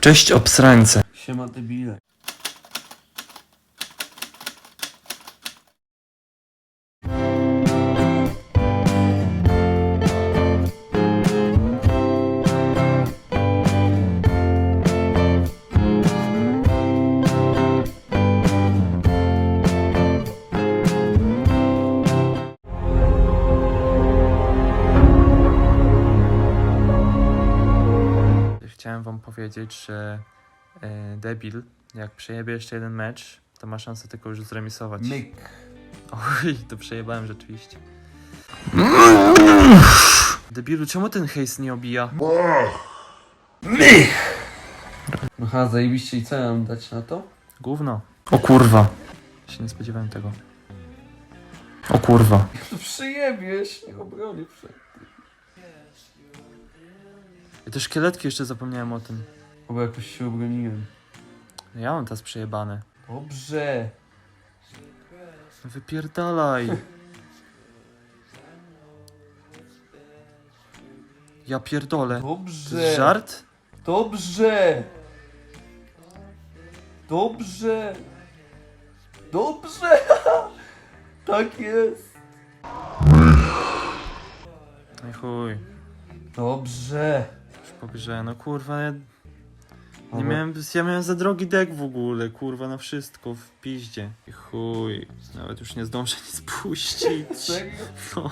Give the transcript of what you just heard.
Cześć obsrańce. Siema debile. Chciałem wam powiedzieć, że e, debil, jak przejebie jeszcze jeden mecz, to ma szansę tylko już zremisować. Myk. Oj, to przejebałem rzeczywiście. Debilu, czemu ten hejs nie obija? Aha, zajebiście i co ja mam dać na to? Gówno. O kurwa. Się nie spodziewałem tego. O kurwa. To przyjebiesz, nie obronię przed. I te szkieletki jeszcze zapomniałem o tym. Chyba jakoś się obroniłem. Ja mam teraz przejebane. Dobrze. Wypierdalaj. Ja pierdolę. To Dobrze. jest żart? Dobrze. Dobrze. Dobrze. tak jest. Ej chuj. Dobrze. Po grze, no kurwa, ja nie miałem, ja miałem za drogi dek w ogóle, kurwa, na wszystko, w piździe. I chuj, nawet już nie zdążę nic puścić. Serio? No.